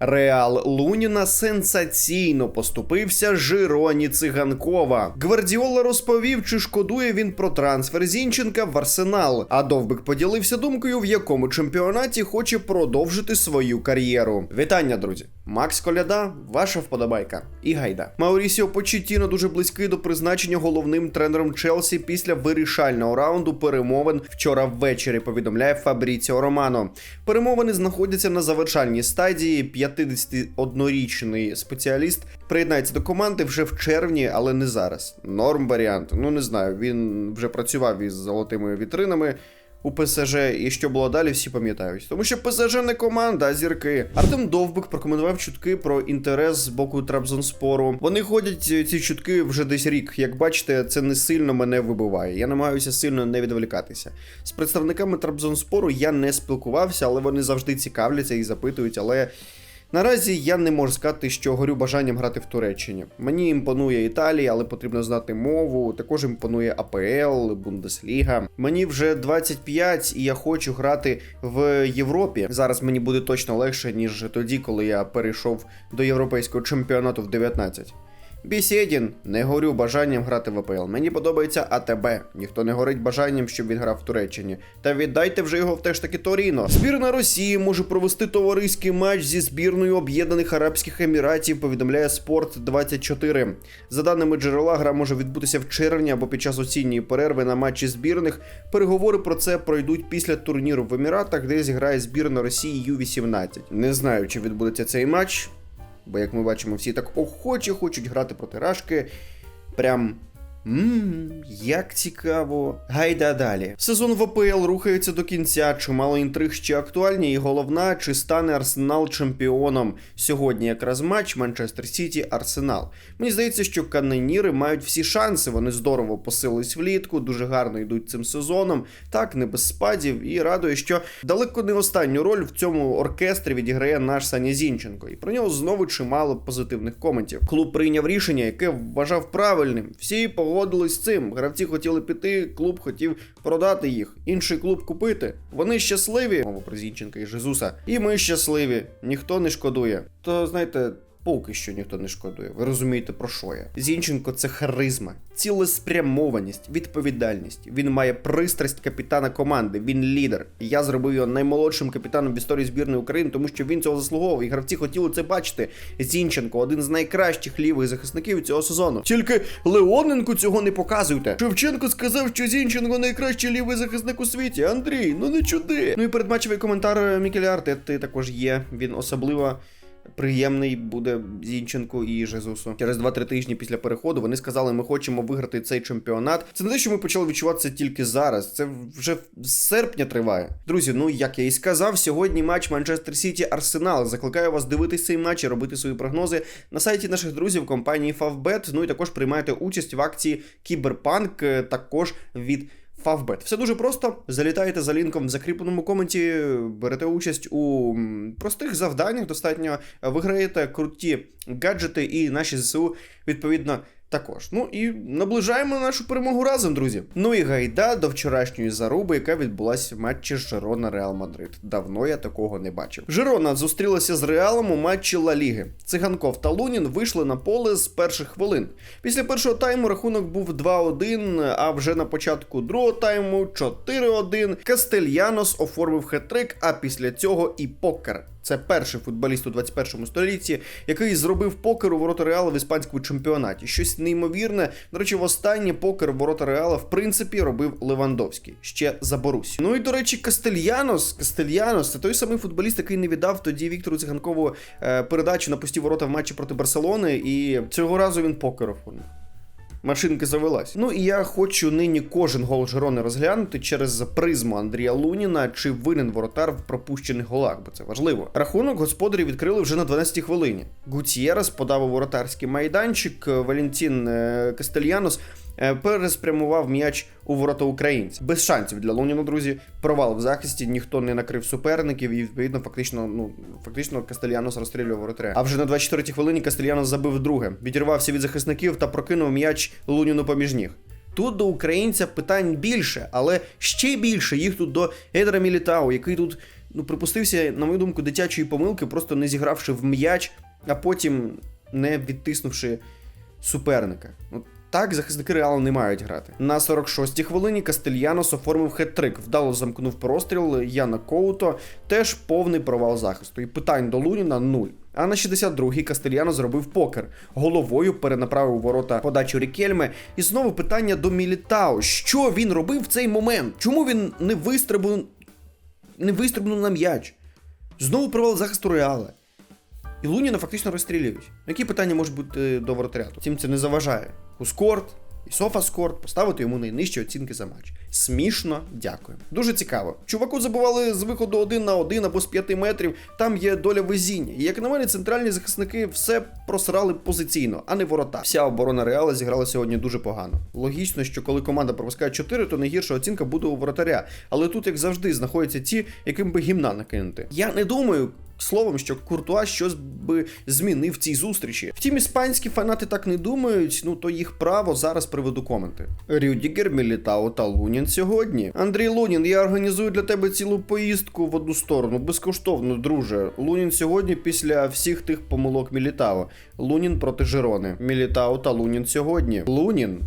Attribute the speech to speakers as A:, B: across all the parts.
A: Реал Луніна сенсаційно поступився Жироні Циганкова. Гвардіола розповів, чи шкодує він про трансфер Зінченка в Арсенал. А Довбик поділився думкою, в якому чемпіонаті хоче продовжити свою кар'єру. Вітання, друзі! Макс Коляда, ваша вподобайка. І гайда. Маурісіо Почеттіно дуже близький до призначення головним тренером Челсі після вирішального раунду перемовин вчора ввечері. Повідомляє Фабріціо Романо. Перемовини знаходяться на завершальній стадії. 51-річний спеціаліст приєднається до команди вже в червні, але не зараз. Норм варіант. Ну не знаю. Він вже працював із золотими вітринами. У ПСЖ і що було далі, всі пам'ятають. Тому що ПСЖ не команда, а зірки. Артем Довбик прокоментував чутки про інтерес з боку Трабзонспору. Вони ходять ці чутки вже десь рік. Як бачите, це не сильно мене вибиває. Я намагаюся сильно не відволікатися. З представниками Трабзонспору я не спілкувався, але вони завжди цікавляться і запитують. Але Наразі я не можу сказати, що горю бажанням грати в Туреччині. Мені імпонує Італія, але потрібно знати мову. Також імпонує АПЛ, Бундесліга. Мені вже 25 і я хочу грати в Європі. Зараз мені буде точно легше, ніж тоді, коли я перейшов до європейського чемпіонату в 19. Бісєдін, не горю бажанням грати в АПЛ. Мені подобається АТБ. Ніхто не горить бажанням, щоб він грав в Туреччині. Та віддайте вже його теж таки Торіно. Збірна Росії може провести товариський матч зі збірною Об'єднаних Арабських Еміратів. Повідомляє Спорт 24. За даними джерела, гра може відбутися в червні або під час осінньої перерви на матчі збірних. Переговори про це пройдуть після турніру в Еміратах, де зіграє збірна Росії Ю-18. Не знаю, чи відбудеться цей матч. Бо, як ми бачимо, всі так охоче хочуть грати проти Рашки. Прям. Ммм, як цікаво. Гайда далі. Сезон в АПЛ рухається до кінця. Чимало інтриг ще актуальні, і головна, чи стане Арсенал чемпіоном. Сьогодні якраз матч Манчестер Сіті Арсенал. Мені здається, що каноніри мають всі шанси. Вони здорово посилились влітку, дуже гарно йдуть цим сезоном. Так, не без спадів, і радує, що далеко не останню роль в цьому оркестрі відіграє наш Саня Зінченко. І про нього знову чимало позитивних коментів. Клуб прийняв рішення, яке вважав правильним. Всі погодились з цим. Гравці хотіли піти, клуб хотів продати їх, інший клуб купити. Вони щасливі, мова про Зінченка і Жезуса. І ми щасливі. Ніхто не шкодує. То знаєте. Поки що ніхто не шкодує. Ви розумієте, про що я? Зінченко це харизма, цілеспрямованість, відповідальність. Він має пристрасть капітана команди. Він лідер. Я зробив його наймолодшим капітаном в історії збірної України, тому що він цього заслуговував. І гравці хотіли це бачити. Зінченко один з найкращих лівих захисників цього сезону. Тільки Леоненку цього не показуйте. Шевченко сказав, що Зінченко найкращий лівий захисник у світі. Андрій, ну не чуди. Ну і передматчевий коментар Мікеля Артети також є. Він особливо. Приємний буде Зінченку і Жезусу. Через 2-3 тижні після переходу вони сказали, ми хочемо виграти цей чемпіонат. Це не те, що ми почали відчувати це тільки зараз. Це вже з серпня триває. Друзі, ну як я і сказав, сьогодні матч Манчестер Сіті Арсенал. Закликаю вас дивитись цей матч і робити свої прогнози на сайті наших друзів компанії Favbet. Ну і також приймайте участь в акції Кіберпанк, е, також від. Favbet. Все дуже просто. Залітаєте за лінком в закріпленому коменті, берете участь у простих завданнях. Достатньо виграєте круті гаджети, і наші ЗСУ відповідно. Також, ну і наближаємо нашу перемогу разом, друзі. Ну і гайда до вчорашньої заруби, яка відбулася в матчі Жерона Реал Мадрид. Давно я такого не бачив. Жерона зустрілася з Реалом у матчі Ла Ліги. Циганков та Лунін вийшли на поле з перших хвилин. Після першого тайму рахунок був 2-1, а вже на початку другого тайму 4-1. Кастельянос оформив хет-трик, а після цього і покер. Це перший футболіст у 21 столітті, який зробив покер у ворота Реала в іспанському чемпіонаті. Щось неймовірне. До речі, востаннє покер у ворота Реала в принципі робив Левандовський ще за Борусі. Ну і до речі, Кастельянос. Кастельянос це той самий футболіст, який не віддав тоді Віктору Циганкову е, передачу на пусті ворота в матчі проти Барселони. І цього разу він покер оформив. Машинки завелась. Ну і я хочу нині кожен гол Жерони розглянути через призму Андрія Луніна, чи винен воротар в пропущених голах, бо це важливо. Рахунок господарі відкрили вже на 12-й хвилині. Гутієрес подав у воротарський майданчик. Валентін е, Кастельянос переспрямував м'яч у ворота українців. Без шансів для Луніна, друзі. Провал в захисті, ніхто не накрив суперників, і відповідно, фактично, ну фактично Кастельянос розстрілював воротаря. А вже на 24-й хвилині Кастельянос забив друге. Відірвався від захисників та прокинув м'яч Луніну поміж ніг. Тут до українця питань більше, але ще більше їх тут до Едра Мілітау, який тут ну, припустився, на мою думку, дитячої помилки, просто не зігравши в м'яч, а потім не відтиснувши суперника. Ну, так захисники Реалу не мають грати. На 46-й хвилині Кастельянос оформив хет-трик, вдало замкнув простріл Яна Коуто, теж повний провал захисту. І питань до Луніна нуль. А на 62-й Кастельяно зробив покер. Головою перенаправив ворота подачу Рікельме. І знову питання до Мілітао. Що він робив в цей момент? Чому він не вистрибнув, не вистрибнув на м'яч? Знову провал захисту Реала. І Луніна фактично розстрілюють. Які питання можуть бути до воротаря? Втім, це не заважає. Ускорт і Софаскорт поставити йому найнижчі оцінки за матч. Смішно, дякую. Дуже цікаво. Чуваку забували з виходу один на один або з 5 метрів. Там є доля везіння. І як на мене, центральні захисники все просрали позиційно, а не ворота. Вся оборона Реала зіграла сьогодні дуже погано. Логічно, що коли команда пропускає 4, то найгірша оцінка буде у воротаря. Але тут, як завжди, знаходяться ті, яким би гімна накинути. Я не думаю. Словом, що Куртуа щось би змінив цій зустрічі. Втім, іспанські фанати так не думають, ну то їх право зараз приведу коменти. Рюдігер, Мілітао та Лунін сьогодні. Андрій Лунін, я організую для тебе цілу поїздку в одну сторону, безкоштовно, друже. Лунін сьогодні після всіх тих помилок Мілітао. Лунін проти Жирони. Мілітао та Лунін сьогодні. Лунін.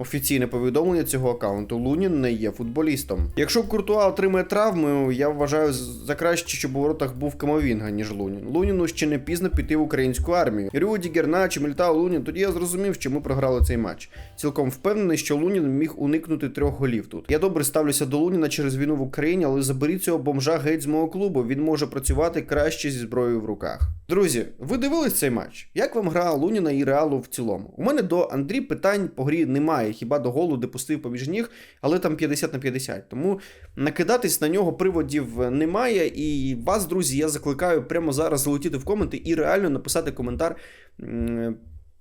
A: Офіційне повідомлення цього аккаунту Лунін не є футболістом. Якщо Куртуа отримає травму, я вважаю за краще, щоб у воротах був Камовінга, ніж Лунін. Луніну ще не пізно піти в українську армію. Рюдігер, Начі, Мільтау, Лунін. Тоді я зрозумів, що ми програли цей матч. Цілком впевнений, що Лунін міг уникнути трьох голів тут. Я добре ставлюся до Луніна через війну в Україні, але заберіть цього бомжа геть з мого клубу. Він може працювати краще зі зброєю в руках. Друзі, ви дивились цей матч? Як вам гра Луніна і Реалу в цілому? У мене до Андрій питань по грі немає, хіба до голу, де пустив поміж ніг, але там 50 на 50. Тому накидатись на нього приводів немає. І вас, друзі, я закликаю прямо зараз залетіти в коменти і реально написати коментар,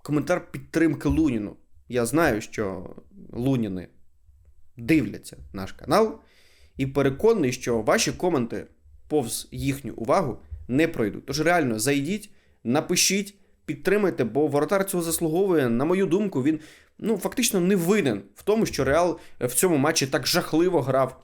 A: коментар підтримки Луніну. Я знаю, що Луніни дивляться наш канал, і переконаний, що ваші коменти повз їхню увагу не пройдуть. Тож реально зайдіть, напишіть, підтримайте, бо воротар цього заслуговує. На мою думку, він ну фактично не винен в тому, що Реал в цьому матчі так жахливо грав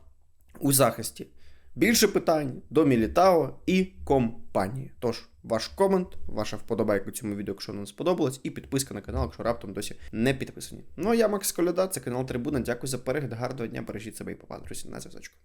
A: у захисті. Більше питань до Мілітао і компанії. Тож, ваш комент, ваша вподобайка цьому відео, якщо вам сподобалось, і підписка на канал, якщо раптом досі не підписані. Ну а я Макс Коляда, це канал Трибуна. Дякую за перегляд, гарного дня, бережіть себе і друзі, на зв'язочку.